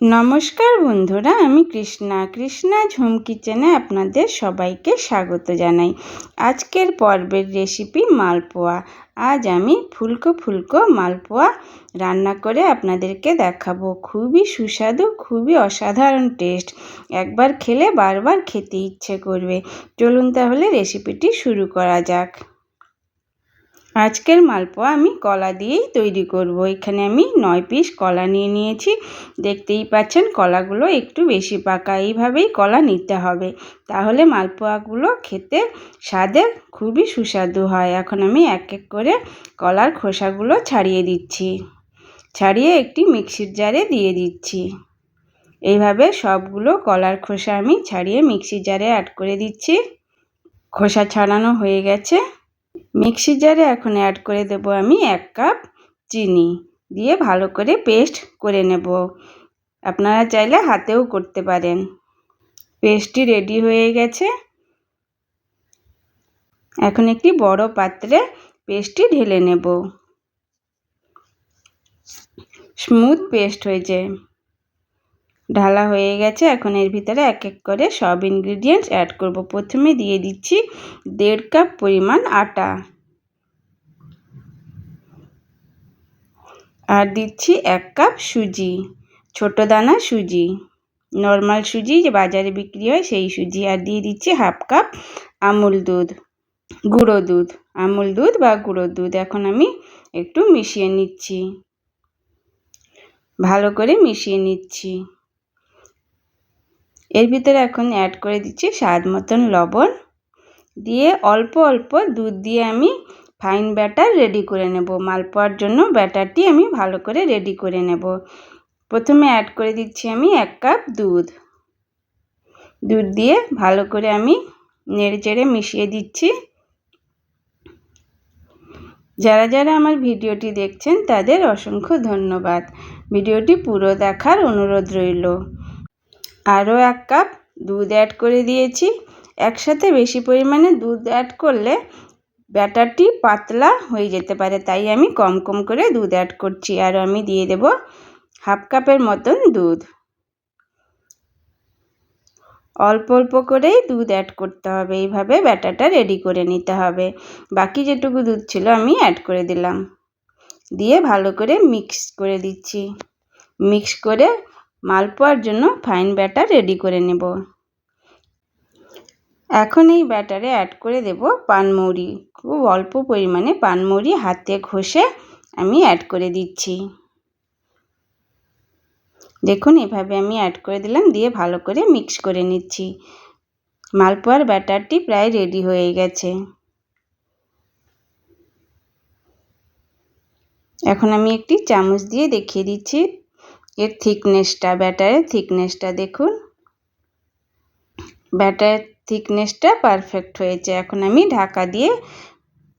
নমস্কার বন্ধুরা, আমি কৃষ্ণা। কৃষ্ণা ঝুম কিচেনে আপনাদের সবাইকে স্বাগত জানাই। আজকের পর্বের রেসিপি মালপোয়া। আজ আমি ফুলকো ফুলকো মালপোয়া রান্না করে আপনাদেরকে দেখাবো। খুবই সুস্বাদু, খুবই অসাধারণ টেস্ট একবার খেলে বারবার খেতে ইচ্ছে করবে। চলুন তাহলে রেসিপিটি শুরু করা যাক। আজকের মালপোয়া আমি কলা দিয়েই তৈরি করব। এখানে আমি নয় পিস কলা নিয়ে নিয়েছি। দেখতেই পাচ্ছেন কলাগুলো একটু বেশি পাকা, এইভাবেই কলা নিতে হবে। তাহলে মালপোয়াগুলো খেতে স্বাদে খুবই সুস্বাদু হয়। এখন আমি এক এক করে কলার খোসাগুলো ছাড়িয়ে দিচ্ছি। ছাড়িয়ে একটি মিক্সির জারে দিয়ে দিচ্ছি। এইভাবে সবগুলো কলার খোসা আমি ছাড়িয়ে মিক্সির জারে অ্যাড করে দিচ্ছি। খোসা ছাড়ানো হয়ে গেছে। মিক্সি জারে এখন অ্যাড করে দেব আমি এক কাপ চিনি। দিয়ে ভালো করে পেস্ট করে নেব। আপনারা চাইলে হাতেও করতে পারেন। পেস্টটি রেডি হয়ে গেছে। এখন একটি বড় পাত্রে পেস্টটি ঢেলে নেব। স্মুথ পেস্ট হয়েছে। ঢালা হয়ে গেছে। এখন এর ভিতরে এক এক করে সব ইনগ্রিডিয়েন্টস অ্যাড করব। প্রথমে দিয়ে দিচ্ছি দেড় কাপ পরিমাণ আটা। আর দিচ্ছি এক কাপ সুজি। ছোট দানা সুজি। নর্মাল সুজি যে বাজারে বিক্রি হয় সেই সুজি। আর দিয়ে দিচ্ছি হাফ কাপ আমুল দুধ। গুঁড়ো দুধ। আমুল দুধ বা গুঁড়ো দুধ এখন আমি একটু মিশিয়ে নিচ্ছি। ভালো করে মিশিয়ে নিচ্ছি। এর ভিতরে এখন অ্যাড করে দিচ্ছি স্বাদ মতন লবণ। দিয়ে অল্প অল্প দুধ দিয়ে আমি ফাইন ব্যাটার রেডি করে নেব। মালপোয়ার জন্য ব্যাটারটি আমি ভালো করে রেডি করে নেব। প্রথমে অ্যাড করে দিচ্ছি আমি এক কাপ দুধ। দুধ দিয়ে ভালো করে আমি নেড়ে চেড়ে মিশিয়ে দিচ্ছি। যারা যারা আমার ভিডিওটি দেখছেন তাদের অসংখ্য ধন্যবাদ। ভিডিওটি পুরো দেখার অনুরোধ রইল। আরও এক কাপ দুধ অ্যাড করে দিয়েছি। একসাথে বেশি পরিমাণে দুধ অ্যাড করলে ব্যাটারটি পাতলা হয়ে যেতে পারে, তাই আমি কম কম করে দুধ অ্যাড করছি আর আমি দিয়ে দেব হাফ কাপের মতন দুধ। অল্প অল্প করেই দুধ অ্যাড করতে হবে, এইভাবে ব্যাটারটা রেডি করে নিতে হবে। বাকি যেটুকু দুধ ছিল আমি অ্যাড করে দিলাম। দিয়ে ভালো করে মিক্স করে দিচ্ছি। মিক্স করে মালপোয়ার জন্য ফাইন ব্যাটার রেডি করে নেব। এখন এই ব্যাটারে অ্যাড করে দেব পানমৌরি। খুব অল্প পরিমাণে পানমৌরি হাতে ঘষে আমি অ্যাড করে দিচ্ছি। দেখুন, এভাবে আমি অ্যাড করে দিলাম, দিয়ে ভালো করে মিক্স করে নিচ্ছি। মালপোয়ার ব্যাটারটি প্রায় রেডি হয়ে গেছে। এখন আমি একটি চামচ দিয়ে দেখিয়ে দিচ্ছি। এর থিকনেসটা ব্যাটারের থিকনেসটা দেখুন। ব্যাটারের থিকনেসটা পারফেক্ট হয়েছে। এখন আমি ঢাকা দিয়ে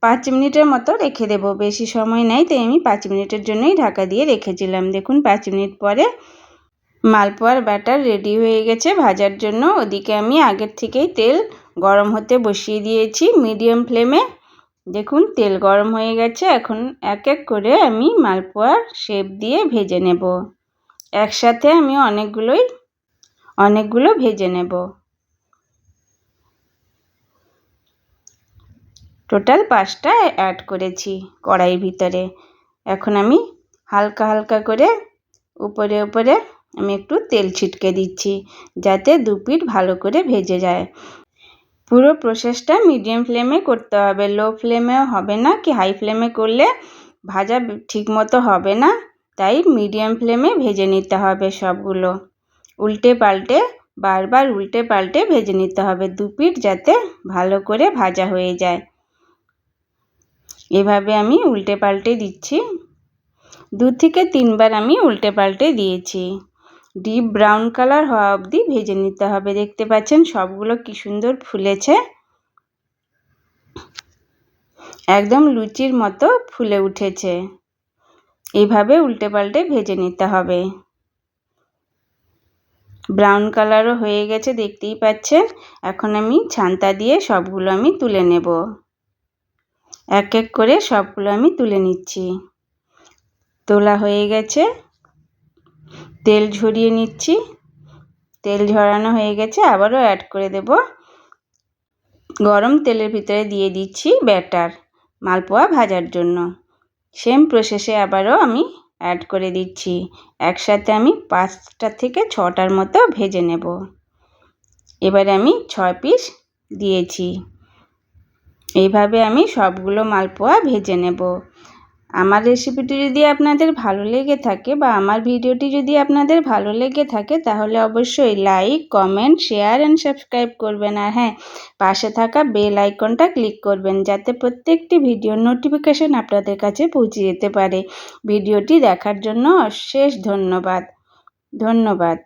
পাঁচ মিনিটের মতো রেখে দেবো। বেশি সময় নেই, তাই আমি পাঁচ মিনিটের জন্যই ঢাকা দিয়ে রেখেছিলাম। দেখুন, পাঁচ মিনিট পরে মালপোয়ার ব্যাটার রেডি হয়ে গেছে ভাজার জন্য। ওদিকে আমি আগের থেকেই তেল গরম হতে বসিয়ে দিয়েছি মিডিয়াম ফ্লেমে দেখুন, তেল গরম হয়ে গেছে। এখন এক এক করে আমি মালপোয়ার শেপ দিয়ে ভেজে নেব। একসাথে আমি অনেকগুলোই, অনেকগুলো ভেজে নেব। টোটাল পাঁচটা অ্যাড করেছি কড়াইয়ের ভিতরে। এখন আমি হালকা হালকা করে উপরে উপরে আমি একটু তেল ছিটকে দিচ্ছি যাতে দু পিঠ ভালো করে ভেজে যায়। পুরো প্রসেসটা মিডিয়াম ফ্লেমে করতে হবে। লো ফ্লেমেও হবে না কি হাই ফ্লেমে করলে ভাজা ঠিকমতো হবে না। তাই মিডিয়াম ফ্লেমে ভেজে নিতে হবে সবগুলো। উল্টে পাল্টে, বারবার উল্টে পাল্টে ভেজে নিতে হবে দু পিঠ যাতে ভালো করে ভাজা হয়ে যায়। এভাবে আমি উল্টে পাল্টে দিচ্ছি। দু থেকে তিনবার আমি উল্টে পাল্টে দিয়েছি। ডিপ ব্রাউন কালার হওয়া অবধি ভেজে নিতে হবে। দেখতে পাচ্ছেন সবগুলো কি সুন্দর ফুলেছে। একদম লুচির মতো ফুলে উঠেছে। এইভাবে উল্টে পাল্টে ভেজে নিতে হবে। ব্রাউন কালারও হয়ে গেছে, দেখতেই পাচ্ছেন। এখন আমি ছান্তা দিয়ে সবগুলো আমি তুলে নেব। এক এক করে সবগুলো আমি তুলে নিচ্ছি। তোলা হয়ে গেছে। তেল ঝরিয়ে নিচ্ছি। তেল ঝরানো হয়ে গেছে, আবারও অ্যাড করে দেব। গরম তেলের ভিতরে দিয়ে দিচ্ছি ব্যাটার মালপোয়া ভাজার জন্য। সেম প্রসেসে আবারও আমি অ্যাড করে দিচ্ছি। একসাথে আমি পাঁচটা থেকে ছটার মতো ভেজে নেব। এবারে আমি ছয় পিস দিয়েছি। এইভাবে আমি সবগুলো মালপোয়া ভেজে নেব। আমার রেসিপিটি যদি আপনাদের ভালো লেগে থাকে বা আমার ভিডিওটি যদি আপনাদের ভালো লেগে থাকে, তাহলে অবশ্যই like comment share and subscribe করবেন। আর হ্যাঁ পাশে থাকা বেল আইকনটা ক্লিক করবেন, যাতে প্রত্যেকটি ভিডিওর নোটিফিকেশন আপনাদের কাছে পৌঁছে যেতে পারে। ভিডিওটি দেখার জন্য অশেষ ধন্যবাদ। ধন্যবাদ।